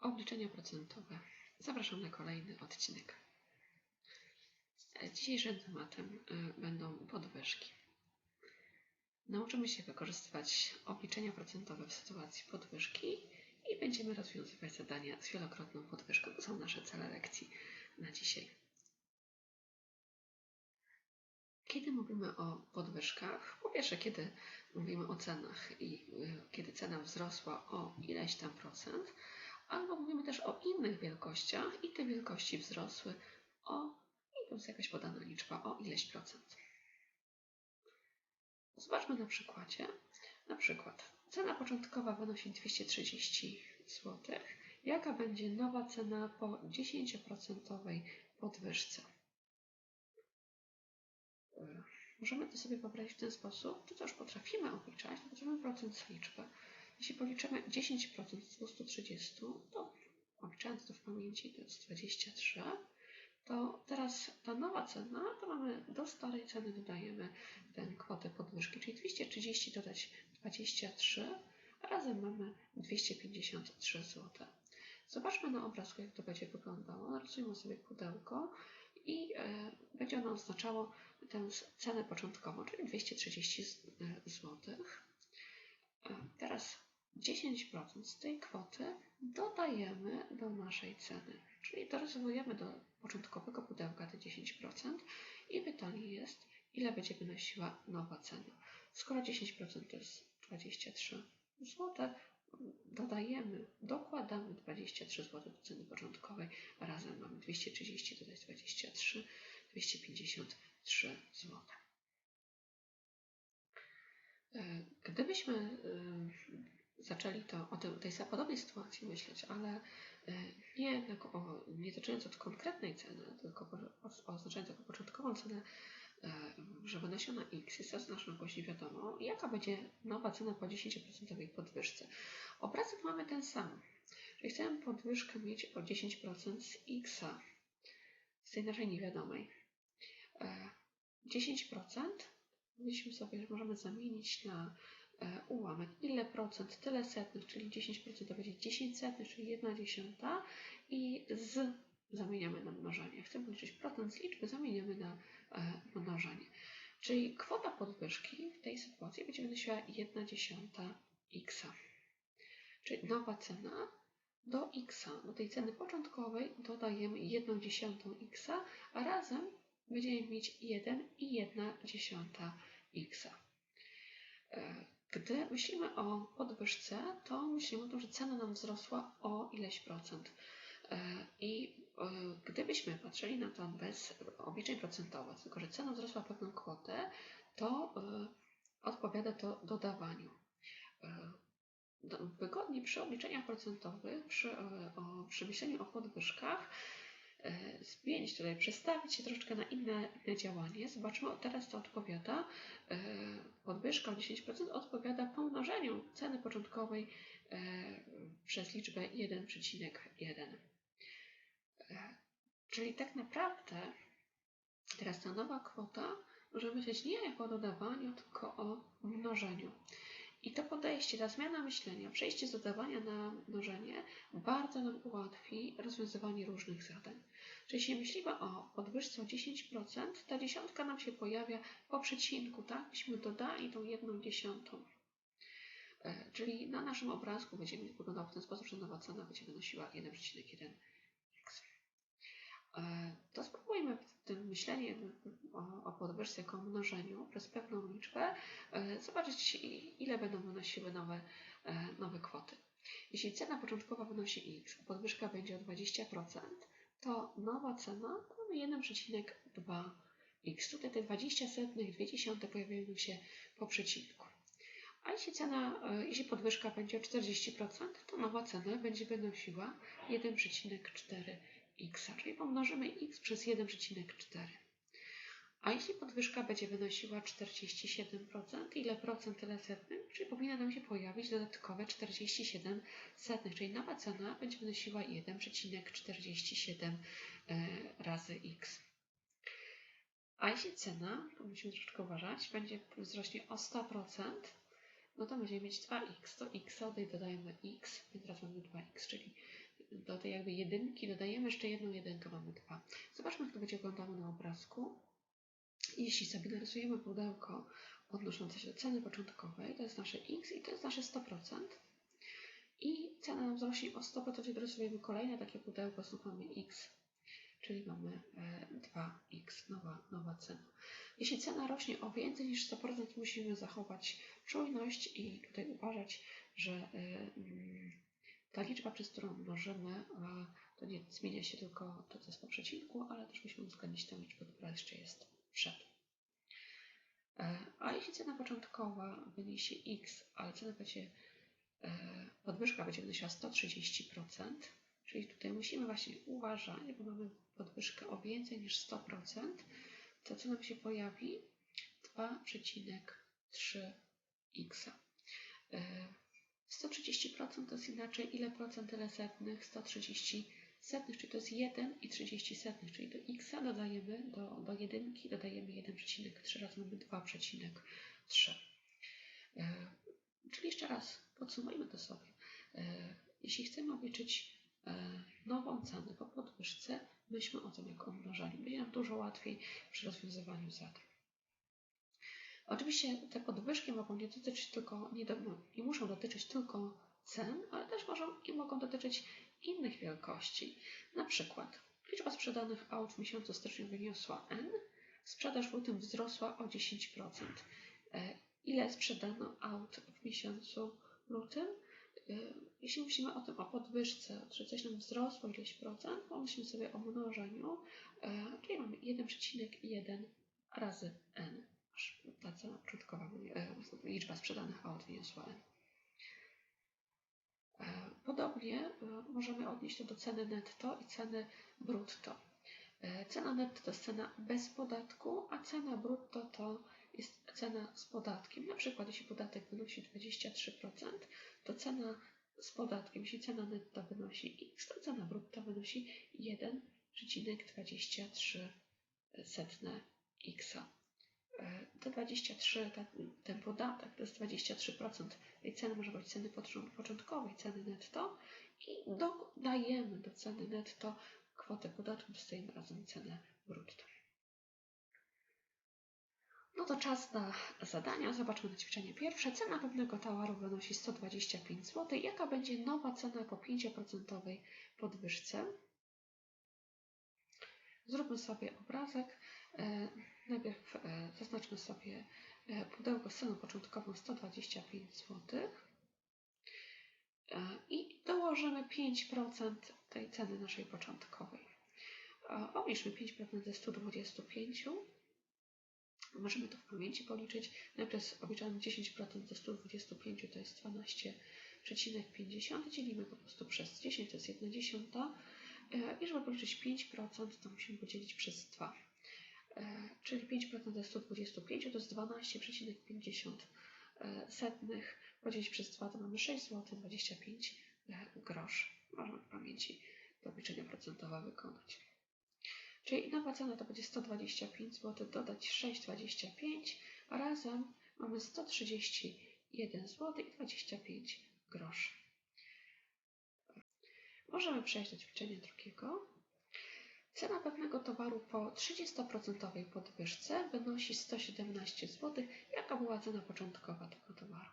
Obliczenia procentowe. Zapraszam na kolejny odcinek. Dzisiejszym tematem y, będą podwyżki. Nauczymy się wykorzystywać obliczenia procentowe w sytuacji podwyżki i będziemy rozwiązywać zadania z wielokrotną podwyżką. To są nasze cele lekcji na dzisiaj. Kiedy mówimy o podwyżkach? Po pierwsze, kiedy mówimy o cenach i y, kiedy cena wzrosła o ileś tam procent, albo mówimy też o innych wielkościach i te wielkości wzrosły o, i tu jest jakaś podana liczba, o ileś procent. Zobaczmy na przykładzie. Na przykład cena początkowa wynosi 230 zł. Jaka będzie nowa cena po 10% podwyżce? Możemy to sobie wyobrazić w ten sposób, czy to już potrafimy obliczać, to weźmiemy procent z liczby. Jeśli policzymy 10% z 230, to obliczając to w pamięci to jest 23, to teraz ta nowa cena, to mamy do starej ceny dodajemy tę kwotę podwyżki, czyli 230 dodać 23, a razem mamy 253 zł. Zobaczmy na obrazku, jak to będzie wyglądało. Narysujmy sobie pudełko i e, będzie ono oznaczało tę cenę początkową, czyli 230 zł. E, teraz 10% z tej kwoty dodajemy do naszej ceny, czyli dorysowujemy do początkowego pudełka te 10% i pytanie jest, ile będzie wynosiła nowa cena. Skoro 10% to jest 23 zł, dodajemy, dokładamy 23 zł do ceny początkowej, razem mamy 230 dodać 23, 253 zł. Gdybyśmy e, zaczęli to o tej, tej podobnej sytuacji myśleć, ale e, nie, o, nie zaczynając od konkretnej ceny, tylko oznaczając jako początkową cenę, że wynosi ona x, jest zaznaczona jakoś nie wiadomo, jaka będzie nowa cena po 10% podwyżce. Obrazek mamy ten sam. Czyli chcemy podwyżkę mieć o 10% z x, z tej naszej niewiadomej. 10% Myślimy sobie, że możemy zamienić na e, ułamek. Ile procent? Tyle setnych, czyli 10% to będzie 10 setnych, czyli 1 dziesiąta i z zamieniamy na mnożenie. Chcemy liczyć procent z liczby, zamieniamy na e, mnożenie. Czyli kwota podwyżki w tej sytuacji będzie wynosiła 1 dziesiąta x. Czyli nowa cena do x, do tej ceny początkowej dodajemy 1 dziesiątą x, a razem będziemy mieć 1 i 1 dziesiąta x. E, gdy myślimy o podwyżce, to myślimy o tym, że cena nam wzrosła o ileś procent. E, I e, gdybyśmy patrzyli na to bez obliczeń procentowych, tylko że cena wzrosła pewną kwotę, to odpowiada to dodawaniu. Wygodniej przy obliczeniach procentowych, przy, przy myśleniu o podwyżkach, E, zmienić tutaj, przestawić się troszeczkę na inne, inne działanie. Zobaczmy, teraz to odpowiada, e, podwyżka o 10% odpowiada pomnożeniu ceny początkowej e, przez liczbę 1,1. Czyli tak naprawdę teraz ta nowa kwota może myśleć nie jako o dodawaniu, tylko o mnożeniu. I to podejście, ta zmiana myślenia, przejście z dodawania na mnożenie bardzo nam ułatwi rozwiązywanie różnych zadań. Czyli jeśli myślimy o podwyżce o 10%, ta dziesiątka nam się pojawia po przecinku, tak? Byśmy dodali tą jedną dziesiątą. E, czyli na naszym obrazku będzie wyglądał w ten sposób, że nowa cena będzie wynosiła 1,1 E, to spróbujmy tym myśleniu o, o podwyżce jako mnożeniu przez pewną liczbę e, zobaczyć, ile będą wynosiły nowe, e, nowe kwoty. Jeśli cena początkowa wynosi x, podwyżka będzie o 20%, to nowa cena to mamy 1,2x. Tutaj te 20 setnych, 2 dziesiąte pojawiają się po przecinku. A jeśli cena, jeśli podwyżka będzie o 40%, to nowa cena będzie wynosiła 1,4 x, czyli pomnożymy x przez 1,4. A jeśli podwyżka będzie wynosiła 47%, ile procent, tyle setnych, czyli powinna nam się pojawić dodatkowe 47 setnych, czyli nowa cena będzie wynosiła 1,47 e, razy x. A jeśli cena, tu musimy troszeczkę uważać, będzie wzrośnie o 100%, no to będziemy mieć 2x, to x, dodajemy x, więc teraz mamy 2x, czyli do tej jakby jedynki dodajemy jeszcze jedną jedynkę, mamy dwa. Zobaczmy, jak to będzie wyglądało na obrazku. Jeśli sobie narysujemy pudełko odnoszące się do ceny początkowej, to jest nasze x i to jest nasze 100%. I cena nam wzrośnie o 100%, dorysujemy kolejne takie pudełko, mamy x, czyli mamy 2x, nowa, nowa cena. Jeśli cena rośnie o więcej niż 100%, musimy zachować czujność i tutaj uważać, że mm, ta liczba, przez którą mnożymy, to nie zmienia się tylko to, co jest po przecinku, ale też musimy uwzględnić tę liczbę, która jeszcze jest przed. E, a jeśli cena początkowa wyniesie x, ale cena będzie, e, podwyżka będzie wynosiła 130%, czyli tutaj musimy właśnie uważać, bo mamy podwyżkę o więcej niż 100%, to co nam się pojawi? 2,3x. 130% to jest inaczej ile procent tyle setnych? 130 setnych, czyli to jest 1 i 30 setnych, czyli do x dodajemy, do, do jedynki dodajemy 1,3 razy mamy 2,3. E, czyli jeszcze raz podsumujmy to sobie. E, jeśli chcemy obliczyć e, nową cenę po podwyżce, myślmy o tym jak umnożali. Będzie nam dużo łatwiej przy rozwiązywaniu zadań. Oczywiście te podwyżki mogą nie dotyczyć tylko, nie, do, muszą dotyczyć tylko cen, ale też możą i mogą dotyczyć innych wielkości. Na przykład liczba sprzedanych aut w miesiącu styczniu wyniosła N, sprzedaż w lutym wzrosła o 10%. E, ile sprzedano aut w miesiącu lutym? E, jeśli myślimy o tym, o podwyżce, że coś nam wzrosło ileś procent, pomyślmy sobie o mnożeniu, e, czyli mamy 1,1 razy N ta cena początkowa, liczba sprzedanych aut wyniosła N. E, podobnie e, możemy odnieść to do ceny netto i ceny brutto. E, cena netto to jest cena bez podatku, a cena brutto to jest cena z podatkiem. Na przykład jeśli podatek wynosi 23%, to cena z podatkiem, jeśli cena netto wynosi x, to cena brutto wynosi 1,23 x te 23, ten, ten podatek to jest 23% tej ceny może być ceny początkowej, ceny netto i dodajemy do ceny netto kwotę podatku, dostajemy razem cenę brutto. No to czas na zadania. Zobaczmy na ćwiczenie pierwsze. Cena pewnego towaru wynosi 125 zł. Jaka będzie nowa cena po 5% podwyżce? Zróbmy sobie obrazek. Najpierw e, zaznaczmy sobie e, pudełko z ceną początkową 125 zł e, i dołożymy 5% tej ceny naszej początkowej. Obliczmy 5% ze 125. Możemy to w pamięci policzyć. Najpierw obliczamy 10% ze 125, to jest 12,50. Dzielimy po prostu przez 10, to jest 1 dziesiąta. I żeby policzyć 5%, to musimy podzielić przez 2. Czyli 5% ze 125 to jest 12,50 e, setnych. Podzielić przez 2 to mamy 6 zł 25 groszy. Można w pamięci do obliczenia procentowe wykonać. Czyli nowa cena to będzie 125 zł, dodać 6,25, a razem mamy 131 zł i 25 groszy. Możemy przejść do ćwiczenia drugiego. Cena pewnego towaru po 30% podwyżce wynosi 117 zł. Jaka była cena początkowa tego towaru?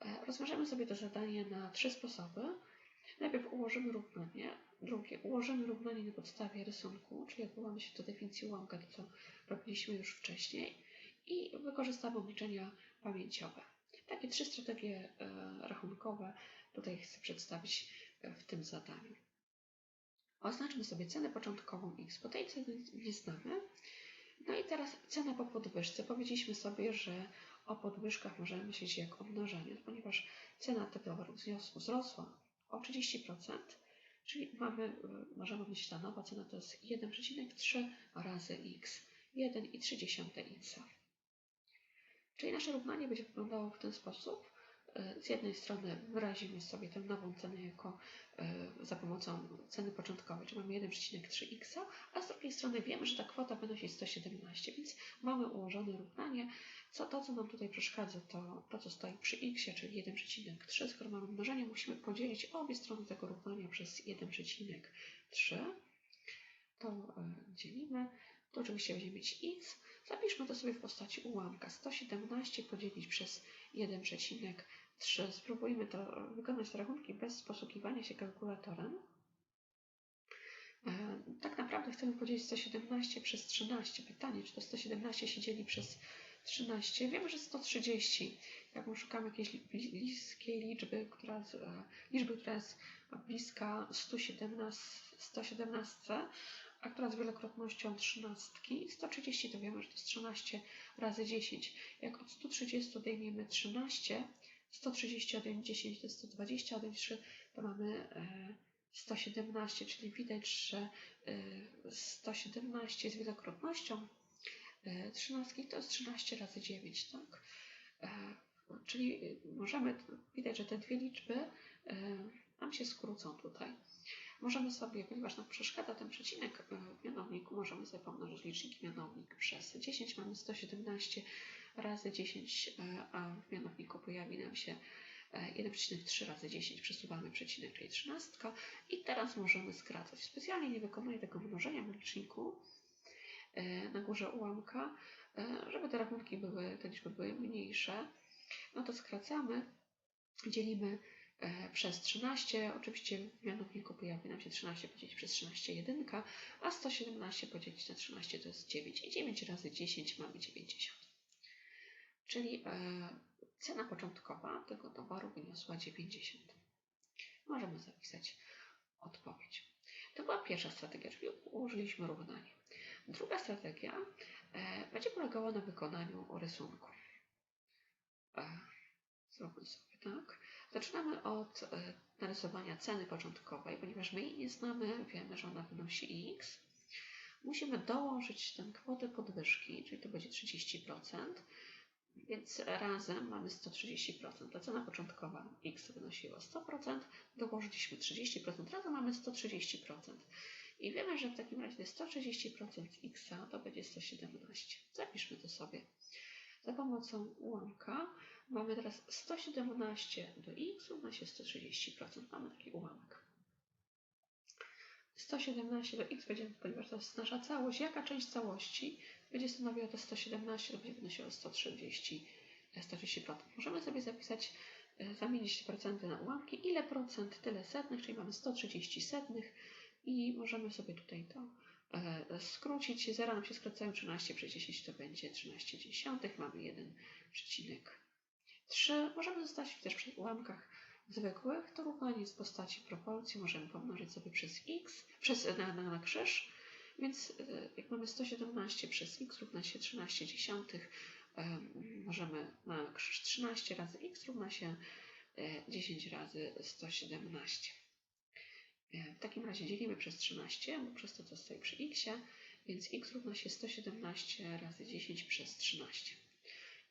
E, rozwiążemy sobie to zadanie na trzy sposoby. Najpierw ułożymy równanie, drugie ułożymy równanie na podstawie rysunku, czyli odwołamy się do definicji ułamka, to co robiliśmy już wcześniej i wykorzystamy obliczenia pamięciowe. Takie trzy strategie e, rachunkowe tutaj chcę przedstawić e, w tym zadaniu. Oznaczmy sobie cenę początkową x, bo tej ceny nie znamy. No i teraz cena po podwyżce. Powiedzieliśmy sobie, że o podwyżkach możemy myśleć jak o mnożeniu, ponieważ cena tego towaru wzrosła o 30%, czyli mamy, możemy myśleć, ta nowa cena to jest 1,3 razy x, 1,3 x. Czyli nasze równanie będzie wyglądało w ten sposób. Z jednej strony wyrazimy sobie tę nową cenę jako za pomocą ceny początkowej, czyli mamy 1,3x, a z drugiej strony wiemy, że ta kwota wynosi 117, więc mamy ułożone równanie. Co to, co nam tutaj przeszkadza, to to, co stoi przy x, czyli 1,3. Skoro mamy mnożenie, musimy podzielić obie strony tego równania przez 1,3. To dzielimy. Tu oczywiście będziemy mieć x. Zapiszmy to sobie w postaci ułamka. 117 podzielić przez 1,3. Spróbujmy to wykonać te rachunki bez posługiwania się kalkulatorem. E, tak naprawdę chcemy podzielić 117 przez 13. Pytanie, czy to 117 się dzieli przez 13? Wiemy, że 130. Jak szukamy jakiejś bliskiej liczby, która, e, liczby, która jest bliska 117, 117 a która z wielokrotnością trzynastki. 130 to wiemy, że to jest 13 razy 10. Jak od 130 odejmiemy 13, 130 odejmiemy 10 to jest 120, odejmiemy 3 to mamy 117, e, czyli widać, że 117 e, z wielokrotnością e, trzynastki to jest 13 razy 9, tak? Czyli możemy, widać, że te dwie liczby nam się skrócą tutaj. Możemy sobie, ponieważ nam przeszkadza ten przecinek w mianowniku, możemy sobie pomnożyć licznik mianownik przez 10. Mamy 117 razy 10, e, a w mianowniku pojawi nam się 1,3 e, razy 10 przesuwamy przecinek, czyli 13. I teraz możemy skracać. Specjalnie nie wykonuję tego mnożenia w liczniku e, na górze ułamka, żeby te rachunki były, te liczby były mniejsze. No to skracamy, dzielimy przez 13. Oczywiście w mianowniku pojawi nam się 13 podzielić przez 13 jedynka, a 117 podzielić na 13 to jest 9 i 9 razy 10 mamy 90. Czyli e, cena początkowa tego towaru wyniosła 90. Możemy zapisać odpowiedź. To była pierwsza strategia, czyli ułożyliśmy równanie. Druga strategia e, będzie polegała na wykonaniu rysunku. Zróbmy sobie tak. Zaczynamy od e, narysowania ceny początkowej, ponieważ my jej nie znamy, wiemy, że ona wynosi x. Musimy dołożyć tę kwotę podwyżki, czyli to będzie 30%, więc razem mamy 130%. Ta cena początkowa x wynosiła 100%, dołożyliśmy 30%, razem mamy 130%. I wiemy, że w takim razie 130% x to będzie 117. Zapiszmy to sobie. Za pomocą ułamka Mamy teraz 117 do x równa się 130%. Mamy taki ułamek. 117 do x będzie, ponieważ to jest nasza całość. Jaka część całości będzie stanowiła to 117, to będzie wynosiło 130, 130%. Możemy sobie zapisać, e, zamienić procenty na ułamki. Ile procent, tyle setnych, czyli mamy 130 setnych i możemy sobie tutaj to e, skrócić. Zera nam się skracają 13 przez 10 to będzie 13 dziesiątych. Mamy 1,3 3 możemy zostawić też przy ułamkach zwykłych. To równanie z postaci proporcji możemy pomnożyć sobie przez x, przez, na, na, na krzyż. Więc e, jak mamy 117 przez x równa się 13 dziesiątych, możemy na krzyż 13 razy x równa się 10 e, razy 117. E, w takim razie dzielimy przez 13, bo przez to, co stoi przy x, więc x równa się 117 razy 10 przez 13.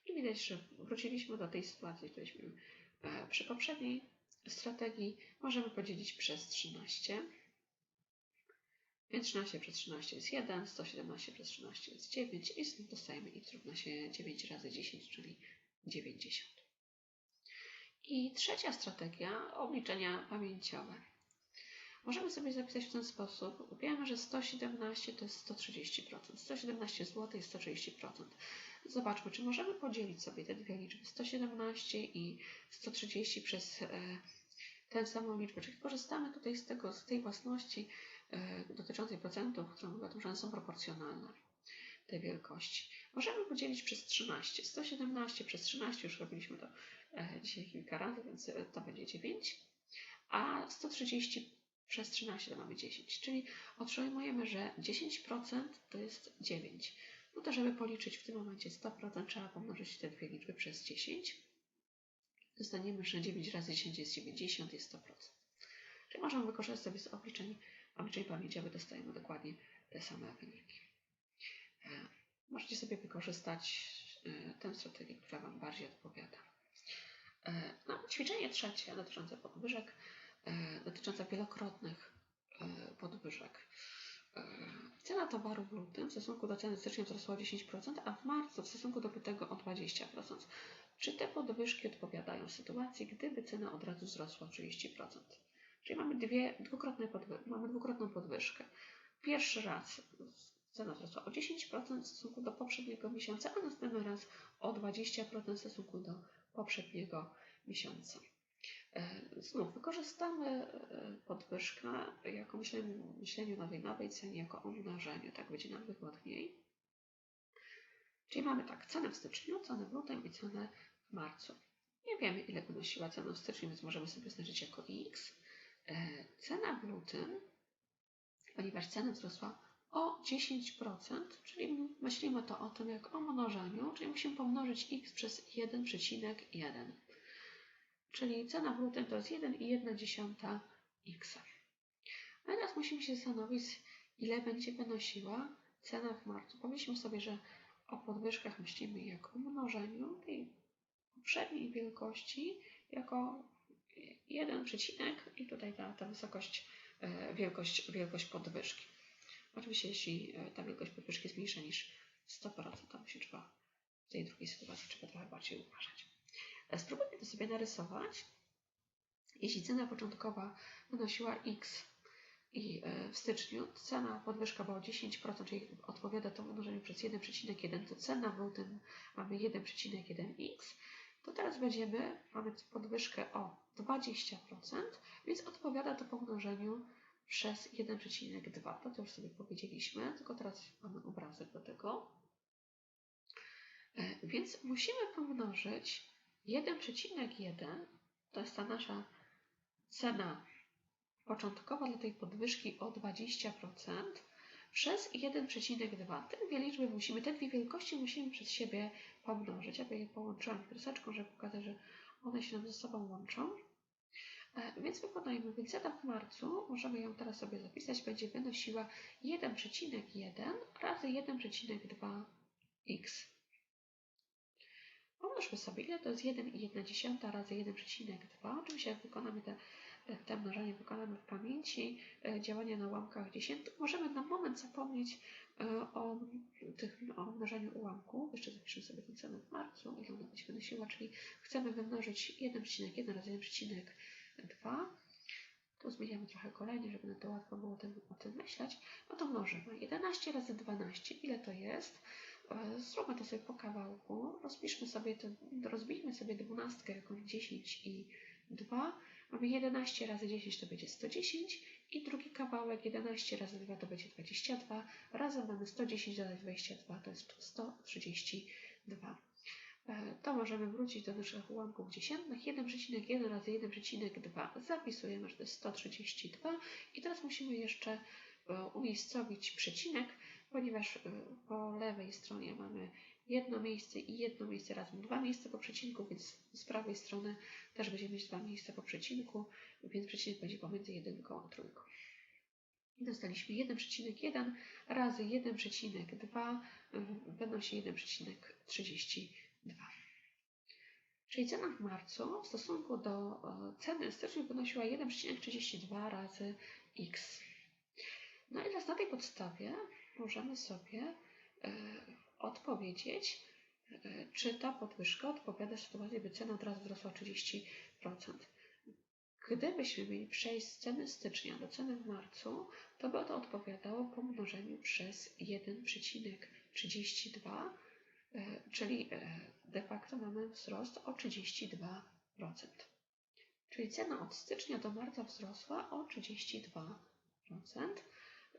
I widać, że wróciliśmy do tej sytuacji, którąśmy e, przy poprzedniej strategii. Możemy podzielić przez 13. Więc 13 przez 13 jest 1, 117 przez 13 jest 9 i stąd dostajemy x równa się 9 razy 10, czyli 90. I trzecia strategia, obliczenia pamięciowe. Możemy sobie zapisać w ten sposób. Wiemy, że 117 to jest 130%. 117 zł jest 130%. Zobaczmy, czy możemy podzielić sobie te dwie liczby 117 i 130 przez e, tę samą liczbę, czyli korzystamy tutaj z, tego, z tej własności dotyczącej procentów, która mówi o tym, że są proporcjonalne, tej wielkości. Możemy podzielić przez 13. 117 przez 13, już robiliśmy to e, dzisiaj kilka razy, więc to będzie 9, a 130 przez 13 to mamy 10, czyli otrzymujemy, że 10% to jest 9. No to żeby policzyć w tym momencie 100%, trzeba pomnożyć te dwie liczby przez 10. Dostaniemy, że 9 razy 10 jest 90, jest 100%. Czyli możemy wykorzystać sobie z obliczeń, obliczeń pamięciowych, dostajemy dokładnie te same wyniki. E, możecie sobie wykorzystać e, tę strategię, która Wam bardziej odpowiada. E, no, ćwiczenie trzecie dotyczące podwyżek, dotyczące wielokrotnych podwyżek. Cena towaru w lutym w stosunku do ceny stycznia wzrosła o 10%, a w marcu w stosunku do lutego o 20%. Czy te podwyżki odpowiadają sytuacji, gdyby cena od razu wzrosła o 30%? Czyli mamy, dwie, dwukrotne podwy mamy dwukrotną podwyżkę. Pierwszy raz cena wzrosła o 10% w stosunku do poprzedniego miesiąca, a następny raz o 20% w stosunku do poprzedniego miesiąca. E, znów wykorzystamy e, podwyżkę jako myśleniu na tej nowej cenie, jako umnożeniu, tak będzie nam wygodniej. Czyli mamy tak, cenę w styczniu, cenę w lutym i cenę w marcu. Nie wiemy, ile wynosiła cena w styczniu, więc możemy sobie znaczyć jako x. E, cena w lutym, ponieważ cena wzrosła o 10%, czyli myślimy to o tym jak o mnożeniu, czyli musimy pomnożyć x przez 1,1. Czyli cena w lutym to jest 1,1 x. A teraz musimy się zastanowić, ile będzie wynosiła cena w marcu. Powiedzmy sobie, że o podwyżkach myślimy jako o mnożeniu tej poprzedniej wielkości jako jeden przecinek i tutaj ta, ta wysokość, e, wielkość, wielkość podwyżki. Oczywiście jeśli e, ta wielkość podwyżki jest mniejsza niż 100%, to musi trzeba w tej drugiej sytuacji trzeba trochę bardziej uważać. E, spróbujmy to sobie narysować. Jeśli cena początkowa wynosiła x i w styczniu cena podwyżka była 10%, czyli odpowiada to mnożeniu przez 1,1, to cena w lutym mamy 1,1x, to teraz będziemy, mamy podwyżkę o 20%, więc odpowiada to pomnożeniu przez 1,2. To, to już sobie powiedzieliśmy, tylko teraz mamy obrazek do tego. E, więc musimy pomnożyć 1,1, to jest ta nasza cena początkowa dla tej podwyżki o 20%, przez 1,2. Te dwie liczby musimy, te dwie wielkości musimy przez siebie pomnożyć. Ja je połączyłam kreseczką, żeby pokazać, że one się nam ze sobą łączą. E, więc wykonajmy, cena w marcu, możemy ją teraz sobie zapisać, będzie wynosiła 1,1 razy 1,2x. Pomnożmy sobie, ile to jest 1,1 razy 1,2. Oczywiście jak wykonamy te te mnożenie wykonamy w pamięci, e, działania na ułamkach dziesiętnych, możemy na moment zapomnieć e, o, tych, o mnożeniu ułamków. Jeszcze zapiszemy sobie tę cenę w marcu, ile ona będzie wynosiła, czyli chcemy wymnożyć 1,1 razy 1,2. Tu zmieniamy trochę kolejnie, żeby na to łatwo było tym, o tym myśleć. No to mnożymy. 11 razy 12, ile to jest? E, zróbmy to sobie po kawałku. Rozpiszmy sobie to, rozbijmy sobie dwunastkę jako 10 i 2 Mamy 11 razy 10 to będzie 110 i drugi kawałek 11 razy 2 to będzie 22. Razem mamy 110 dodać 22 to jest 132. E, to możemy wrócić do naszych ułamków dziesiętnych. 1,1 razy 1,2 zapisujemy, że to jest 132 i teraz musimy jeszcze e, umiejscowić przecinek, ponieważ e, po lewej stronie mamy jedno miejsce i jedno miejsce razem. Dwa miejsca po przecinku, więc z prawej strony też będziemy mieć dwa miejsca po przecinku, więc przecinek będzie pomiędzy jedynką a trójką. Dostaliśmy 1,1 razy 1,2 wynosi 1,32. Czyli cena w marcu w stosunku do e, ceny stycznia wynosiła 1,32 razy x. No i teraz na tej podstawie możemy sobie e, odpowiedzieć, e, czy ta podwyżka odpowiada sytuacji, by cena od razu wzrosła o 30%. Gdybyśmy mieli przejść z ceny stycznia do ceny w marcu, to by to odpowiadało pomnożeniu przez 1,32, e, czyli e, de facto mamy wzrost o 32%. Czyli cena od stycznia do marca wzrosła o 32%.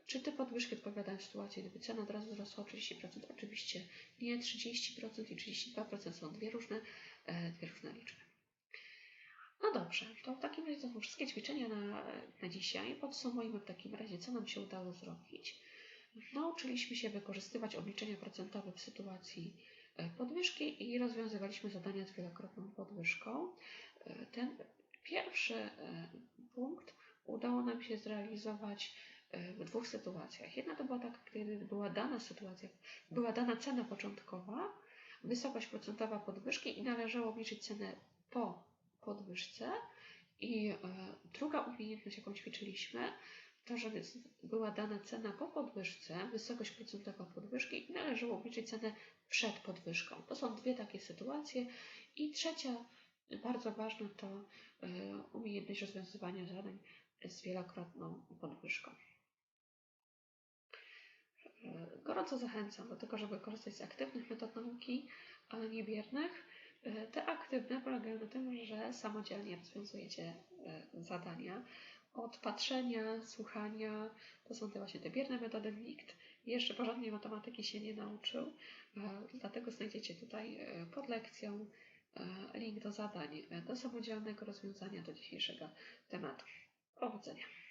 Czy te podwyżki odpowiadają sytuacji, gdyby cena od razu wzrosła o 30%? Oczywiście nie. 30% i 32% są dwie różne, e, dwie różne liczby. No dobrze, to w takim razie to są wszystkie ćwiczenia na, na dzisiaj. Podsumujmy w takim razie, co nam się udało zrobić. Nauczyliśmy się wykorzystywać obliczenia procentowe w sytuacji e, podwyżki i rozwiązywaliśmy zadania z wielokrotną podwyżką. E, ten pierwszy punkt udało nam się zrealizować w dwóch sytuacjach. Jedna to była taka, kiedy była dana sytuacja, była dana cena początkowa, wysokość procentowa podwyżki i należało obliczyć cenę po podwyżce. I e, druga umiejętność, jaką ćwiczyliśmy, to, z- była dana cena po podwyżce, wysokość procentowa podwyżki i należało obliczyć cenę przed podwyżką. To są dwie takie sytuacje. I trzecia, bardzo ważna, to y, umiejętność rozwiązywania zadań z wielokrotną podwyżką. Y, Gorąco zachęcam do tego, żeby korzystać z aktywnych metod nauki, ale nie biernych. Y, Te aktywne polegają na tym, że samodzielnie rozwiązujecie zadania. Od patrzenia, słuchania, to są te właśnie te bierne metody nikt jeszcze porządnie matematyki się nie nauczył, y, dlatego znajdziecie tutaj y, pod lekcją y, link do zadań, do samodzielnego rozwiązania do dzisiejszego tematu. Powodzenia!